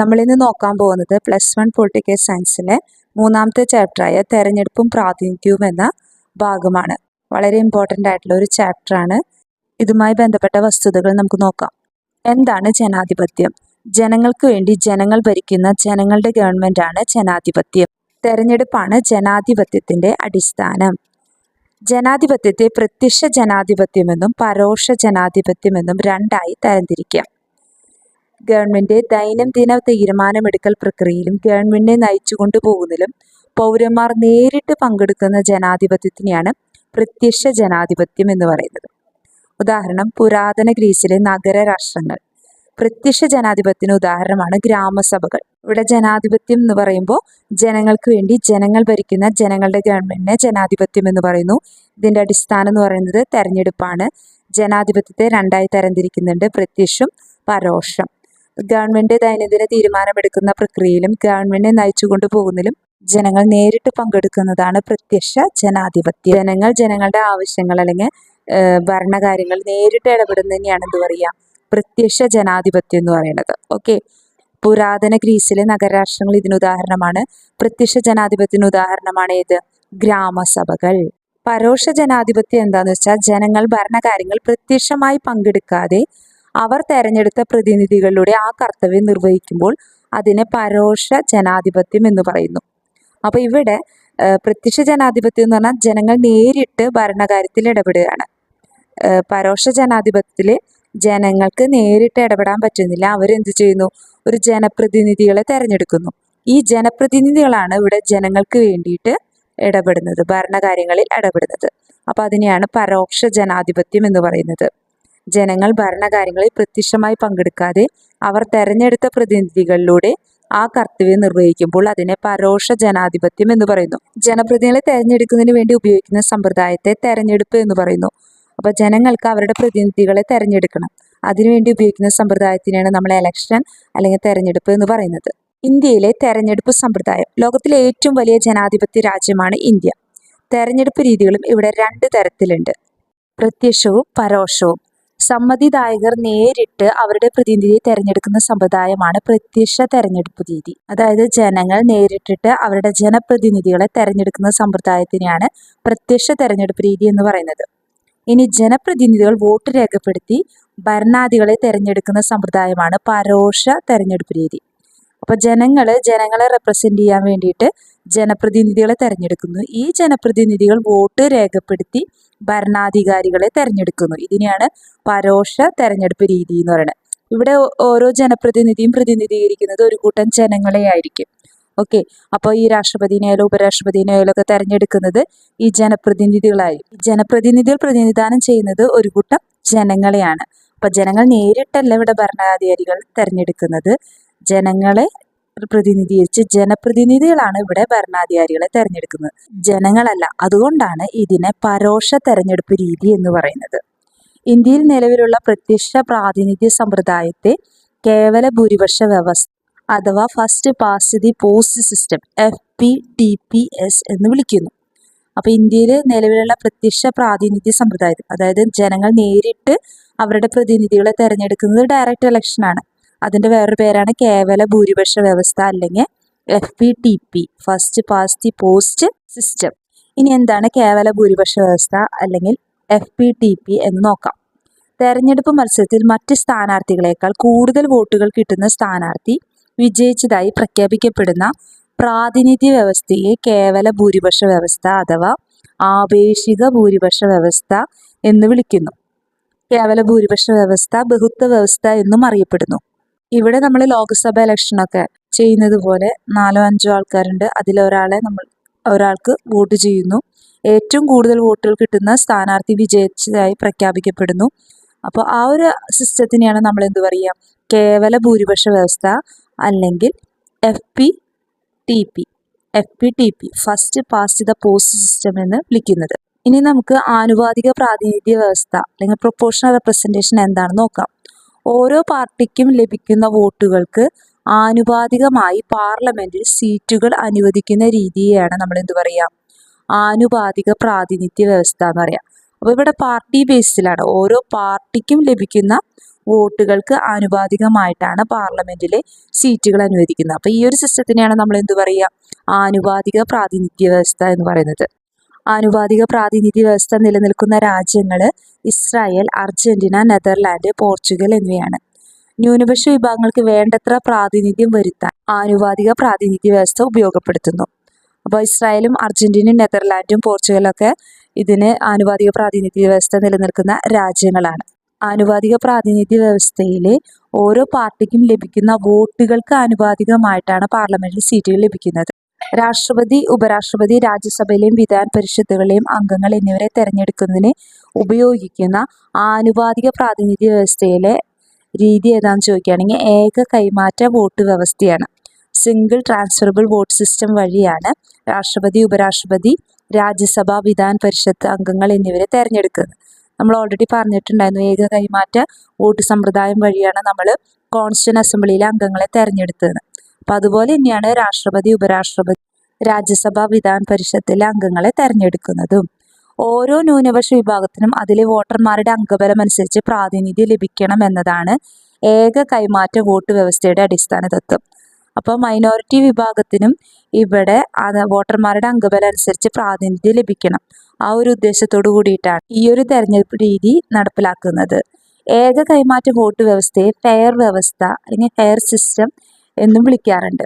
നമ്മളിന്ന് നോക്കാൻ പോകുന്നത് പ്ലസ് വൺ പൊളിറ്റിക്കൽ സയൻസിലെ മൂന്നാമത്തെ ചാപ്റ്ററായ തെരഞ്ഞെടുപ്പും പ്രാതിനിധ്യവും എന്ന ഭാഗമാണ്. വളരെ ഇമ്പോർട്ടന്റ് ആയിട്ടുള്ള ഒരു ചാപ്റ്ററാണ് ഇതുമായി ബന്ധപ്പെട്ട വസ്തുതകൾ നമുക്ക് നോക്കാം. എന്താണ് ജനാധിപത്യം? ജനങ്ങൾക്ക് വേണ്ടി ജനങ്ങൾ ഭരിക്കുന്ന ജനങ്ങളുടെ ഗവൺമെന്റാണ് ജനാധിപത്യം. തെരഞ്ഞെടുപ്പാണ് ജനാധിപത്യത്തിന്റെ അടിസ്ഥാനം. ജനാധിപത്യത്തെ പ്രത്യക്ഷ ജനാധിപത്യമെന്നും പരോക്ഷ ജനാധിപത്യമെന്നും രണ്ടായി തരംതിരിക്കാം. ഗവൺമെന്റ് ദൈനംദിന തീരുമാനമെടുക്കൽ പ്രക്രിയയിലും ഗവൺമെന്റിനെ നയിച്ചു കൊണ്ടുപോകുന്നതിലും പൗരന്മാർ നേരിട്ട് പങ്കെടുക്കുന്ന ജനാധിപത്യത്തിനെയാണ് പ്രത്യക്ഷ ജനാധിപത്യം എന്ന് പറയുന്നത്. ഉദാഹരണം പുരാതന ഗ്രീസിലെ നഗര രാഷ്ട്രങ്ങൾ. പ്രത്യക്ഷ ജനാധിപത്യത്തിന് ഉദാഹരണമാണ് ഗ്രാമസഭകൾ. ഇവിടെ ജനാധിപത്യം എന്ന് പറയുമ്പോൾ ജനങ്ങൾക്ക് വേണ്ടി ജനങ്ങൾ ഭരിക്കുന്ന ജനങ്ങളുടെ ഗവൺമെന്റിനെ ജനാധിപത്യം എന്ന് പറയുന്നു. ഇതിന്റെ അടിസ്ഥാനം എന്ന് പറയുന്നത് തെരഞ്ഞെടുപ്പാണ്. ജനാധിപത്യത്തെ രണ്ടായി തരംതിരിക്കുന്നുണ്ട്. പ്രത്യക്ഷം പരോക്ഷം. ഗവൺമെന്റ് ദൈനംദിന തീരുമാനമെടുക്കുന്ന പ്രക്രിയയിലും ഗവൺമെന്റിനെ നയിച്ചു കൊണ്ടുപോകുന്നതിലും ജനങ്ങൾ നേരിട്ട് പങ്കെടുക്കുന്നതാണ് പ്രത്യക്ഷ ജനാധിപത്യം. ജനങ്ങൾ ജനങ്ങളുടെ ആവശ്യങ്ങൾ അല്ലെങ്കിൽ ഭരണകാര്യങ്ങൾ നേരിട്ട് ഇടപെടുന്നതിനെയാണ് എന്ത് പറയുക? പ്രത്യക്ഷ ജനാധിപത്യം എന്ന് പറയുന്നത്. ഓക്കെ? പുരാതന ഗ്രീസിലെ നഗരരാഷ്ട്രങ്ങൾ ഇതിന് ഉദാഹരണമാണ്. പ്രത്യക്ഷ ജനാധിപത്യത്തിന് ഉദാഹരണമാണ് ഏത്? ഗ്രാമസഭകൾ. പരോക്ഷ ജനാധിപത്യം എന്താന്ന് വെച്ചാൽ ജനങ്ങൾ ഭരണകാര്യങ്ങൾ പ്രത്യക്ഷമായി പങ്കെടുക്കാതെ അവർ തെരഞ്ഞെടുത്ത പ്രതിനിധികളുടെ ആ കർത്തവ്യം നിർവഹിക്കുമ്പോൾ അതിനെ പരോക്ഷ ജനാധിപത്യം എന്ന് പറയുന്നു. അപ്പോൾ ഇവിടെ പ്രത്യക്ഷ ജനാധിപത്യം എന്ന് പറഞ്ഞാൽ ജനങ്ങൾ നേരിട്ട് ഭരണകാര്യത്തിൽ ഇടപെടുകയാണ്. പരോക്ഷ ജനാധിപത്യത്തിൽ ജനങ്ങൾക്ക് നേരിട്ട് ഇടപെടാൻ പറ്റുന്നില്ല. അവരെന്ത് ചെയ്യുന്നു? ഒരു ജനപ്രതിനിധികളെ തിരഞ്ഞെടുക്കുന്നു. ഈ ജനപ്രതിനിധികളാണ് ഇവിടെ ജനങ്ങൾക്ക് വേണ്ടിയിട്ട് ഇടപെടുന്നത് ഭരണകാര്യങ്ങളിൽ ഇടപെടുന്നത്. അപ്പോൾ അതിനെയാണ് പരോക്ഷ ജനാധിപത്യം എന്ന് പറയുന്നത്. ജനങ്ങൾ ഭരണകാര്യങ്ങളിൽ പ്രത്യക്ഷമായി പങ്കെടുക്കാതെ അവർ തെരഞ്ഞെടുത്ത പ്രതിനിധികളിലൂടെ ആ കർത്തവ്യം നിർവഹിക്കുമ്പോൾ അതിനെ പരോക്ഷ ജനാധിപത്യം എന്ന് പറയുന്നു. ജനപ്രതിനിധികളെ തെരഞ്ഞെടുക്കുന്നതിന് വേണ്ടി ഉപയോഗിക്കുന്ന സമ്പ്രദായത്തെ തെരഞ്ഞെടുപ്പ് എന്ന് പറയുന്നു. അപ്പോൾ ജനങ്ങൾക്ക് അവരുടെ പ്രതിനിധികളെ തെരഞ്ഞെടുക്കണം. അതിനുവേണ്ടി ഉപയോഗിക്കുന്ന സമ്പ്രദായത്തിനാണ് നമ്മൾ എലക്ഷൻ അല്ലെങ്കിൽ തെരഞ്ഞെടുപ്പ് എന്ന് പറയുന്നത്. ഇന്ത്യയിലെ തെരഞ്ഞെടുപ്പ് സമ്പ്രദായം. ലോകത്തിലെ ഏറ്റവും വലിയ ജനാധിപത്യ രാജ്യമാണ് ഇന്ത്യ. തെരഞ്ഞെടുപ്പ് രീതികളും ഇവിടെ രണ്ട് തരത്തിലുണ്ട്. പ്രത്യക്ഷവും പരോക്ഷവും. സമ്മതിദായകർ നേരിട്ട് അവരുടെ പ്രതിനിധിയെ തെരഞ്ഞെടുക്കുന്ന സമ്പ്രദായമാണ് പ്രത്യക്ഷ തെരഞ്ഞെടുപ്പ് രീതി. അതായത് ജനങ്ങൾ നേരിട്ടിട്ട് അവരുടെ ജനപ്രതിനിധികളെ തെരഞ്ഞെടുക്കുന്ന സമ്പ്രദായത്തിനെയാണ് പ്രത്യക്ഷ തെരഞ്ഞെടുപ്പ് രീതി എന്ന് പറയുന്നത്. ഇനി ജനപ്രതിനിധികൾ വോട്ട് രേഖപ്പെടുത്തി ഭരണാധികളെ തെരഞ്ഞെടുക്കുന്ന സമ്പ്രദായമാണ് പരോക്ഷ തെരഞ്ഞെടുപ്പ് രീതി. അപ്പൊ ജനങ്ങൾ ജനങ്ങളെ റെപ്രസെന്റ് ചെയ്യാൻ വേണ്ടിയിട്ട് ജനപ്രതിനിധികളെ തിരഞ്ഞെടുക്കുന്നു. ഈ ജനപ്രതിനിധികൾ വോട്ട് രേഖപ്പെടുത്തി ഭരണാധികാരികളെ തിരഞ്ഞെടുക്കുന്നു. ഇതിനെയാണ് പരോക്ഷ തെരഞ്ഞെടുപ്പ് രീതി എന്ന് പറയുന്നത്. ഇവിടെ ഓരോ ജനപ്രതിനിധിയും പ്രതിനിധീകരിക്കുന്നത് ഒരു കൂട്ടം ജനങ്ങളെ ആയിരിക്കും. ഓക്കെ. അപ്പോൾ ഈ രാഷ്ട്രപതിനെയായാലും ഉപരാഷ്ട്രപതിനെയായാലും ഒക്കെ തെരഞ്ഞെടുക്കുന്നത് ഈ ജനപ്രതിനിധികളായി. ജനപ്രതിനിധികൾ പ്രതിനിധാനം ചെയ്യുന്നത് ഒരു കൂട്ടം ജനങ്ങളെയാണ്. അപ്പൊ ജനങ്ങൾ നേരിട്ടല്ല ഇവിടെ ഭരണാധികാരികൾ തെരഞ്ഞെടുക്കുന്നത്. ജനങ്ങളെ പ്രതിനിധീകരിച്ച് ജനപ്രതിനിധികളാണ് ഇവിടെ ഭരണാധികാരികളെ തെരഞ്ഞെടുക്കുന്നത്. ജനങ്ങളല്ല അതുകൊണ്ടാണ് ഇതിനെ പരോക്ഷ തെരഞ്ഞെടുപ്പ് രീതി എന്ന് പറയുന്നത്. ഇന്ത്യയിൽ നിലവിലുള്ള പ്രത്യക്ഷ പ്രാതിനിധ്യ സമ്പ്രദായത്തെ കേവല ഭൂരിപക്ഷ വ്യവസ്ഥ അഥവാ first past the post system F P T P S എന്ന് വിളിക്കുന്നു. അപ്പോൾ ഇന്ത്യയിൽ നിലവിലുള്ള പ്രത്യക്ഷ പ്രാതിനിധ്യ സമ്പ്രദായം അതായത് ജനങ്ങൾ നേരിട്ട് അവരുടെ പ്രതിനിധികളെ തെരഞ്ഞെടുക്കുന്നത് ഡയറക്റ്റ് ഇലക്ഷൻ ആണ് അതിന്റെ വേറൊരു പേരാണ് കേവല ഭൂരിപക്ഷ വ്യവസ്ഥ അല്ലെങ്കിൽ F P T P first past the post system ഇനി എന്താണ് കേവല ഭൂരിപക്ഷ വ്യവസ്ഥ അല്ലെങ്കിൽ എഫ് പി ടി പി എന്ന് നോക്കാം. തെരഞ്ഞെടുപ്പ് മത്സരത്തിൽ മറ്റ് സ്ഥാനാർത്ഥികളെക്കാൾ കൂടുതൽ വോട്ടുകൾ കിട്ടുന്ന സ്ഥാനാർത്ഥി വിജയിച്ചതായി പ്രഖ്യാപിക്കപ്പെടുന്ന പ്രാതിനിധ്യ വ്യവസ്ഥയെ കേവല ഭൂരിപക്ഷ വ്യവസ്ഥ അഥവാ ആപേക്ഷിക ഭൂരിപക്ഷ വ്യവസ്ഥ എന്ന് വിളിക്കുന്നു. കേവല ഭൂരിപക്ഷ വ്യവസ്ഥ ബഹുത്വ വ്യവസ്ഥ എന്നും അറിയപ്പെടുന്നു. ഇവിടെ നമ്മൾ ലോക്സഭ ഇലക്ഷനൊക്കെ ചെയ്യുന്നത് പോലെ നാലോ അഞ്ചോ ആൾക്കാരുണ്ട്. അതിലൊരാളെ നമ്മൾ ഒരാൾക്ക് വോട്ട് ചെയ്യുന്നു. ഏറ്റവും കൂടുതൽ വോട്ടുകൾ കിട്ടുന്ന സ്ഥാനാർത്ഥി വിജയിച്ചതായി പ്രഖ്യാപിക്കപ്പെടുന്നു. അപ്പോൾ ആ ഒരു സിസ്റ്റത്തിനെയാണ് നമ്മൾ എന്ത് പറയുക കേവല ഭൂരിപക്ഷ വ്യവസ്ഥ അല്ലെങ്കിൽ F P T P F P T P first past the post system എന്ന് വിളിക്കുന്നത്. ഇനി നമുക്ക് ആനുപാതിക പ്രാതിനിധ്യ വ്യവസ്ഥ അല്ലെങ്കിൽ പ്രൊപ്പോർഷണൽ റെപ്രസെന്റേഷൻ എന്താണെന്ന് നോക്കാം. ഓരോ പാർട്ടിക്കും ലഭിക്കുന്ന വോട്ടുകൾക്ക് ആനുപാതികമായി പാർലമെന്റിൽ സീറ്റുകൾ അനുവദിക്കുന്ന രീതിയാണ് നമ്മൾ എന്ത് പറയുക ആനുപാതിക പ്രാതിനിധ്യ വ്യവസ്ഥ എന്ന് പറയാം. അപ്പോൾ ഇവിടെ പാർട്ടി ബേസിലാണ്. ഓരോ പാർട്ടിക്കും ലഭിക്കുന്ന വോട്ടുകൾക്ക് ആനുപാതികമായിട്ടാണ് പാർലമെന്റിലെ സീറ്റുകൾ അനുവദിക്കുന്നത്. അപ്പോൾ ഈ ഒരു സിസ്റ്റത്തിനെയാണ് നമ്മൾ എന്ത് പറയുക ആനുപാതിക പ്രാതിനിധ്യ വ്യവസ്ഥ എന്ന് പറയുന്നത്. ആനുപാതിക പ്രാതിനിധ്യ വ്യവസ്ഥ നിലനിൽക്കുന്ന രാജ്യങ്ങൾ ഇസ്രായേൽ അർജന്റീന നെതർലാൻഡ് പോർച്ചുഗൽ എന്നിവയാണ്. ന്യൂനപക്ഷ വിഭാഗങ്ങൾക്ക് വേണ്ടത്ര പ്രാതിനിധ്യം വരുത്താൻ ആനുപാതിക പ്രാതിനിധ്യ വ്യവസ്ഥ ഉപയോഗപ്പെടുത്തുന്നു. അപ്പോൾ ഇസ്രായേലും അർജന്റീനയും നെതർലാൻഡും പോർച്ചുഗലൊക്കെ ഇതിന് ആനുപാതിക പ്രാതിനിധ്യ വ്യവസ്ഥ നിലനിൽക്കുന്ന രാജ്യങ്ങളാണ്. ആനുപാതിക പ്രാതിനിധ്യ വ്യവസ്ഥയിലെ ഓരോ പാർട്ടിക്കും ലഭിക്കുന്ന വോട്ടുകൾക്ക് ആനുപാതികമായിട്ടാണ് പാർലമെന്റിൽ സീറ്റുകൾ ലഭിക്കുന്നത്. രാഷ്ട്രപതി ഉപരാഷ്ട്രപതി രാജ്യസഭയിലെയും വിധാൻ പരിഷത്തുകളിലെയും അംഗങ്ങൾ എന്നിവരെ തെരഞ്ഞെടുക്കുന്നതിന് ഉപയോഗിക്കുന്ന ആനുപാതിക പ്രാതിനിധ്യ വ്യവസ്ഥയിലെ രീതി ഏതാണെന്ന് ചോദിക്കുകയാണെങ്കിൽ ഏക കൈമാറ്റ വോട്ട് വ്യവസ്ഥയാണ്. സിംഗിൾ ട്രാൻസ്ഫറബിൾ വോട്ട് സിസ്റ്റം വഴിയാണ് രാഷ്ട്രപതി ഉപരാഷ്ട്രപതി രാജ്യസഭ വിധാൻ പരിഷത്ത് അംഗങ്ങൾ എന്നിവരെ തെരഞ്ഞെടുക്കുന്നത്. നമ്മൾ ഓൾറെഡി പറഞ്ഞിട്ടുണ്ടായിരുന്നു ഏക കൈമാറ്റ വോട്ട് സമ്പ്രദായം വഴിയാണ് നമ്മൾ കോൺസ്റ്റിറ്റ്യൂൺ അസംബ്ലിയിലെ അംഗങ്ങളെ തെരഞ്ഞെടുത്തത്. അപ്പം അതുപോലെ തന്നെയാണ് രാഷ്ട്രപതി ഉപരാഷ്ട്രപതി രാജ്യസഭ വിധാൻ പരിഷത്തിലെ അംഗങ്ങളെ തെരഞ്ഞെടുക്കുന്നതും. ഓരോ ന്യൂനപക്ഷ വിഭാഗത്തിനും അതിലെ വോട്ടർമാരുടെ അംഗബലം അനുസരിച്ച് പ്രാതിനിധ്യം ലഭിക്കണം എന്നതാണ് ഏക കൈമാറ്റ വോട്ട് വ്യവസ്ഥയുടെ അടിസ്ഥാന തത്വം. അപ്പോൾ മൈനോറിറ്റി വിഭാഗത്തിനും ഇവിടെ വോട്ടർമാരുടെ അംഗബലം അനുസരിച്ച് പ്രാതിനിധ്യം ലഭിക്കണം. ആ ഒരു ഉദ്ദേശത്തോടു കൂടിയിട്ടാണ് ഈ ഒരു തെരഞ്ഞെടുപ്പ് രീതി നടപ്പിലാക്കുന്നത്. ഏക കൈമാറ്റ വോട്ട് വ്യവസ്ഥയെ ഫെയർ വ്യവസ്ഥ അല്ലെങ്കിൽ ഫെയർ സിസ്റ്റം എന്നും വിളിക്കാറുണ്ട്.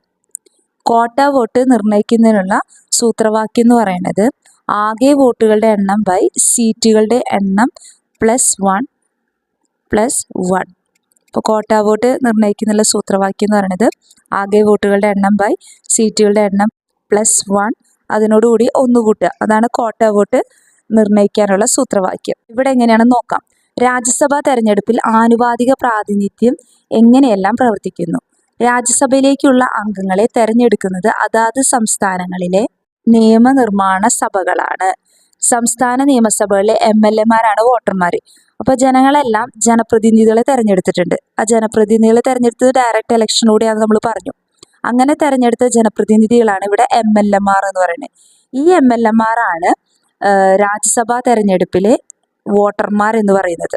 കോട്ട വോട്ട് നിർണയിക്കുന്നതിനുള്ള സൂത്രവാക്യം എന്ന് പറയുന്നത് ആകെ വോട്ടുകളുടെ എണ്ണം ബൈ സീറ്റുകളുടെ എണ്ണം പ്ലസ് വൺ പ്ലസ് വൺ ഇപ്പോൾ കോട്ട വോട്ട് നിർണയിക്കുന്നുള്ള സൂത്രവാക്യം എന്ന് പറയുന്നത് ആകെ വോട്ടുകളുടെ എണ്ണം ബൈ സീറ്റുകളുടെ എണ്ണം പ്ലസ് വൺ അതിനോടുകൂടി ഒന്ന് കൂട്ടുക. അതാണ് കോട്ട വോട്ട് നിർണയിക്കാനുള്ള സൂത്രവാക്യം. ഇവിടെ എങ്ങനെയാണെന്ന് നോക്കാം. രാജ്യസഭാ തെരഞ്ഞെടുപ്പിൽ ആനുപാതിക പ്രാതിനിധ്യം എങ്ങനെയെല്ലാം പ്രവർത്തിക്കുന്നു? രാജ്യസഭയിലേക്കുള്ള അംഗങ്ങളെ തെരഞ്ഞെടുക്കുന്നത് അതാത് സംസ്ഥാനങ്ങളിലെ നിയമനിർമ്മാണ സഭകളാണ്. സംസ്ഥാന നിയമസഭകളിലെ എം എൽ എമാരാണ് വോട്ടർമാർ അപ്പോൾ ജനങ്ങളെല്ലാം ജനപ്രതിനിധികളെ തെരഞ്ഞെടുത്തിട്ടുണ്ട്. ആ ജനപ്രതിനിധികളെ തെരഞ്ഞെടുത്തത് ഡയറക്റ്റ് ഇലക്ഷനിലൂടെയാണ് നമ്മൾ പറഞ്ഞു. അങ്ങനെ തെരഞ്ഞെടുത്ത ജനപ്രതിനിധികളാണ് ഇവിടെ എം എൽ എമാർ എന്ന് പറയുന്നത്. ഈ എം എൽ എമാരാണ് രാജ്യസഭാ തെരഞ്ഞെടുപ്പിലെ വോട്ടർമാർ എന്ന് പറയുന്നത്.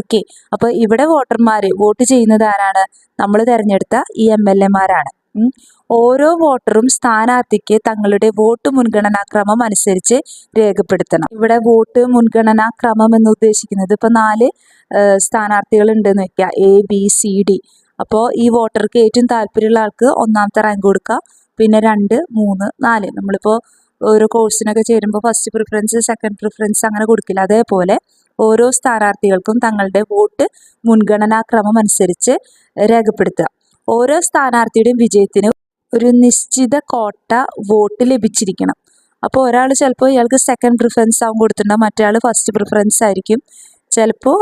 ഓക്കെ അപ്പോൾ ഇവിടെ വോട്ടർമാർ വോട്ട് ചെയ്യുന്നത് ആരാണ്? നമ്മൾ തിരഞ്ഞെടുത്ത ഈ എം എൽ എമാരാണ്. ഓരോ വോട്ടറും സ്ഥാനാർത്ഥിക്ക് തങ്ങളുടെ വോട്ട് മുൻഗണനാ ക്രമം അനുസരിച്ച് രേഖപ്പെടുത്തണം. ഇവിടെ വോട്ട് മുൻഗണനാ ക്രമം എന്ന് ഉദ്ദേശിക്കുന്നത് ഇപ്പോൾ നാല് സ്ഥാനാർത്ഥികൾ ഉണ്ടെന്ന് വെക്കുക എ ബി സി ഡി അപ്പോൾ ഈ വോട്ടർക്ക് ഏറ്റവും താല്പര്യമുള്ള ആൾക്ക് ഒന്നാമത്തെ റാങ്ക് കൊടുക്കുക പിന്നെ രണ്ട് മൂന്ന് നാല്. നമ്മളിപ്പോൾ ഓരോ കോഴ്സിനൊക്കെ ചേരുമ്പോൾ ഫസ്റ്റ് പ്രിഫറൻസ് സെക്കൻഡ് പ്രിഫറൻസ് അങ്ങനെ കൊടുക്കില്ല. അതേപോലെ ഓരോ സ്ഥാനാർത്ഥികൾക്കും തങ്ങളുടെ വോട്ട് മുൻഗണനാക്രമം അനുസരിച്ച് രേഖപ്പെടുത്തുക. ഓരോ സ്ഥാനാർത്ഥിയുടെയും വിജയത്തിന് ഒരു നിശ്ചിത കോട്ട വോട്ട് ലഭിച്ചിരിക്കണം. അപ്പോൾ ഒരാൾ ചിലപ്പോൾ ഇയാൾക്ക് സെക്കൻഡ് പ്രിഫറൻസ് ആവും കൊടുത്തിട്ടുണ്ടാവും. മറ്റേ ഫസ്റ്റ് പ്രിഫറൻസ് ആയിരിക്കും. ചിലപ്പോൾ